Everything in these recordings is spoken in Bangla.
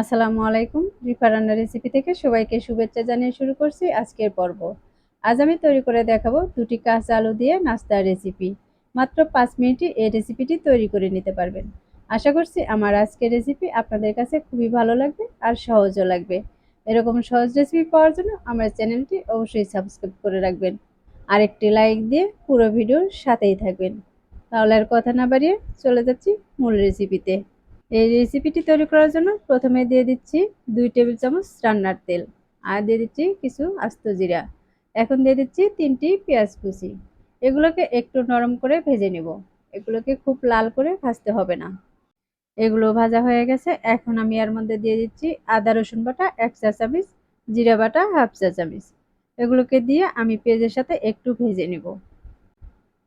আসসালামু আলাইকুম। রিফা রান্না রেসিপি থেকে সবাইকে শুভেচ্ছা জানিয়ে শুরু করছি আজকের পর্ব। আজ আমি তৈরি করে দেখাবো দুটি কাঁচা আলু দিয়ে নাস্তার রেসিপি মাত্র পাঁচ মিনিটে এই রেসিপিটি তৈরি করে নিতে পারবেন। আশা করছি আমার আজকের রেসিপি আপনাদের কাছে খুবই ভালো লাগবে আর সহজও লাগবে। এরকম সহজ রেসিপি পাওয়ার জন্য আমার চ্যানেলটি অবশ্যই সাবস্ক্রাইব করে রাখবেন। আর একটি লাইক দিয়ে পুরো ভিডিওর সাথেই থাকবেন। তাহলে আর কথা না বাড়িয়ে চলে যাচ্ছি মূল রেসিপিতে এই রেসিপিটি তৈরি করার জন্য প্রথমে দিয়ে দিচ্ছি দুই টেবিল চামচ রান্নার তেল। আর দিয়ে দিচ্ছি কিছু আস্ত জিরা। এখন দিয়ে দিচ্ছি তিনটি পেঁয়াজ কুচি। এগুলোকে একটু নরম করে ভেজে নেব। এগুলোকে খুব লাল করে ভাজতে হবে না। এগুলো ভাজা হয়ে গেছে। এখন আমি এর মধ্যে দিয়ে দিচ্ছি আদা, রসুন বাটা, এক চা চামচ, জিরা বাটা, হাফ চা চামচ। এগুলোকে দিয়ে আমি পেঁয়াজের সাথে একটু ভেজে নেব।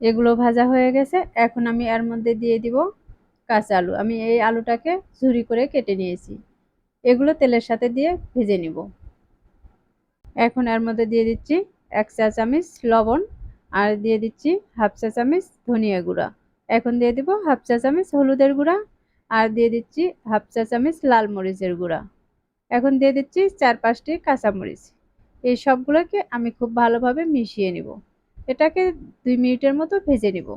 এগুলো ভাজা হয়ে গেছে। এখন আমি এর মধ্যে দিয়ে দিব কাঁচা আলু। আমি এই আলুটাকে ঝুরি করে কেটে নিয়েছি। এগুলো তেলের সাথে দিয়ে ভেজে নিব। এখন এর মধ্যে দিয়ে দিচ্ছি এক চা চামচ লবণ আর দিয়ে দিচ্ছি হাফ চা চামচ ধনিয়া গুঁড়া। এখন দিয়ে দিব হাফ চা চামচ হলুদের গুঁড়া আর দিয়ে দিচ্ছি হাফ চা চামচ লাল মরিচের গুঁড়া। এখন দিয়ে দিচ্ছি চার পাঁচটি কাঁচামরিচ এই সবগুলোকে আমি খুব ভালোভাবে মিশিয়ে নিব। এটাকে দুই মিনিটের মতো ভেজে নিব।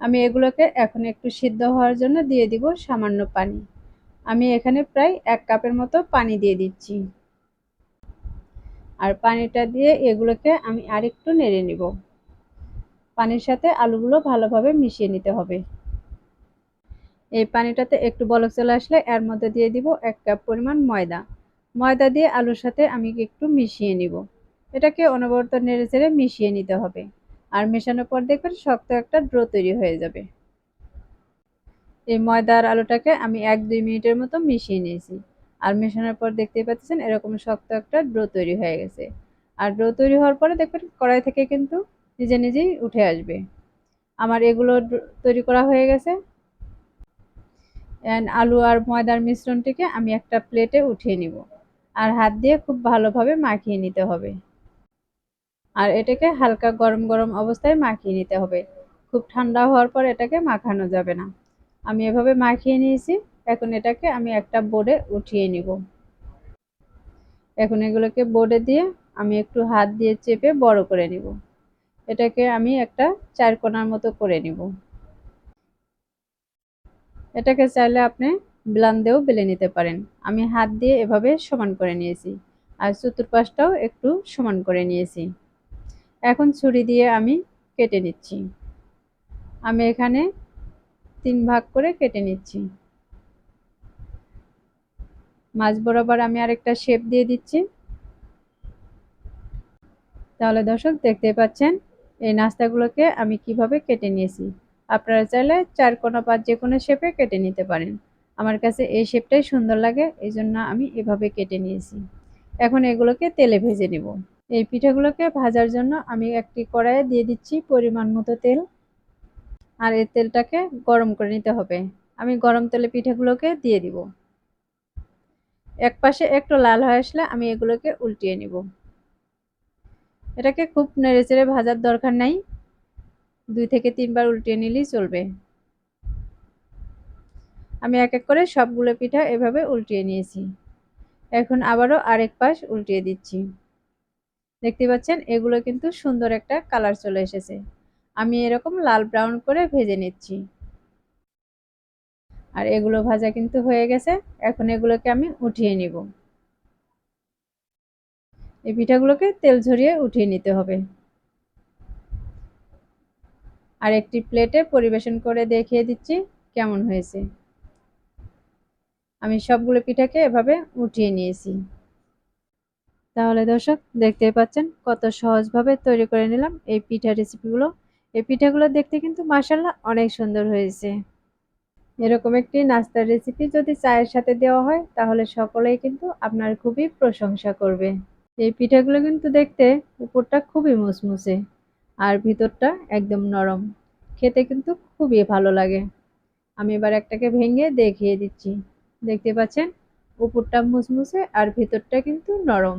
আমি এগুলোকে এখন একটু সিদ্ধ হওয়ার জন্য দিয়ে দিব সামান্য পানি। আমি এখানে প্রায় এক কাপের মতো পানি দিয়ে দিচ্ছি। আর পানিটা দিয়ে এগুলোকে আমি আরেকটু নেড়ে নিব। পানির সাথে আলুগুলো ভালোভাবে মিশিয়ে নিতে হবে। এই পানিটাতে একটু বলক চলে আসলে এর মধ্যে দিয়ে দিব এক কাপ পরিমাণ ময়দা। ময়দা দিয়ে আলুর সাথে আমি একটু মিশিয়ে নিব। এটাকে অনবরত নেড়ে চেড়ে মিশিয়ে নিতে হবে। আর মেশানোর পর দেখবেন শক্ত একটা ড্রো তৈরি হয়ে যাবে। এই ময়দার আলুটাকে আমি এক দুই মিনিটের মতো মিশিয়ে নিয়েছি। আর মেশানোর পর দেখতেই পাচ্ছেন এরকম শক্ত একটা ড্রো তৈরি হয়ে গেছে। আর ড্রো তৈরি হওয়ার পরে দেখবেন কড়াই থেকে কিন্তু নিজে নিজেই উঠে আসবে। আমার এগুলো তৈরি করা হয়ে গেছে। অ্যান্ড আলু আর ময়দার মিশ্রণটিকে আমি একটা প্লেটে উঠিয়ে নিব। আর হাত দিয়ে খুব ভালোভাবে মাখিয়ে নিতে হবে। আর এটাকে হালকা গরম গরম অবস্থায় মাখিয়ে নিতে হবে। খুব ঠান্ডা হওয়ার পর এটাকে মাখানো যাবে না। আমি এভাবে মাখিয়ে নিয়েছি। এখন এটাকে আমি একটা বোর্ডে উঠিয়ে নিব। এখন এগুলোকে বোর্ডে দিয়ে আমি একটু হাত দিয়ে চেপে বড় করে নিব। এটাকে আমি একটা চার কোনার মতো করে নিব। এটাকে চাইলে আপনি ব্লান দিয়েও বেলে নিতে পারেন। আমি হাত দিয়ে এভাবে সমান করে নিয়েছি। আর চতুর্পাশটাও একটু সমান করে নিয়েছি। এখন ছুরি দিয়ে আমি কেটে নিচ্ছি। আমি এখানে তিন ভাগ করে কেটে নিচ্ছি। মাছ বরাবর আমি আরেকটা শেপ দিয়ে দিচ্ছি। তাহলে দর্শক দেখতে পাচ্ছেন, এই নাস্তাগুলোকে আমি কীভাবে কেটে নিয়েছি। আপনারা চাইলে চার কোনো পাঁচ যে কোনো শেপে কেটে নিতে পারেন। আমার কাছে এই শেপটাই সুন্দর লাগে এই জন্য আমি এভাবে কেটে নিয়েছি। এখন এগুলোকে তেলে ভেজে নেব। এই পিঠাগুলোকে ভাজার জন্য আমি একটি কড়াইয়ে দিয়ে দিচ্ছি পরিমাণ মতো তেল। আর এই তেলটাকে গরম করে নিতে হবে। আমি গরম তেলে পিঠাগুলোকে দিয়ে দিব। এক পাশে একটু লাল হয়ে আসলে আমি এগুলোকে উল্টিয়ে নিব। এটাকে খুব নেড়ে চেড়ে ভাজার দরকার নাই। দুই থেকে তিনবার উল্টিয়ে নিলেই চলবে। আমি এক এক করে সবগুলো পিঠা এভাবে উল্টিয়ে নিয়েছি। এখন আবারও আরেক পাশ উল্টিয়ে দিচ্ছি। দেখতে পাচ্ছেন, এগুলো কিন্তু সুন্দর একটা কালার চলে এসেছে। আমি এরকম লাল ব্রাউন করে ভেজে নিচ্ছি। আর এগুলো ভাজা কিন্তু হয়ে গেছে। এখন এগুলোকে আমি উঠিয়ে নিব। এই পিঠাগুলোকে তেল ঝরিয়ে উঠিয়ে নিতে হবে। আর একটি প্লেটে পরিবেশন করে দেখিয়ে দিচ্ছি কেমন হয়েছে। আমি সবগুলো পিঠাকে এভাবে উঠিয়ে নিয়েছি। তাহলে দর্শক, দেখতেই পাচ্ছেন কত সহজভাবে তৈরি করে নিলাম এই পিঠা রেসিপিগুলো এই পিঠাগুলো দেখতে কিন্তু মাসাল্লাহ অনেক সুন্দর হয়েছে। এরকম একটি নাস্তার রেসিপি যদি চায়ের সাথে দেওয়া হয়, তাহলে সকলেই কিন্তু আপনার খুবই প্রশংসা করবে। এই পিঠাগুলো কিন্তু দেখতে উপরটা খুবই মুসমুসে আর ভিতরটা একদম নরম। খেতে কিন্তু খুবই ভালো লাগে। আমি এবার একটাকে ভেঙে দেখিয়ে দিচ্ছি। দেখতে পাচ্ছেন উপরটা মুসমুসে আর ভিতরটা কিন্তু নরম।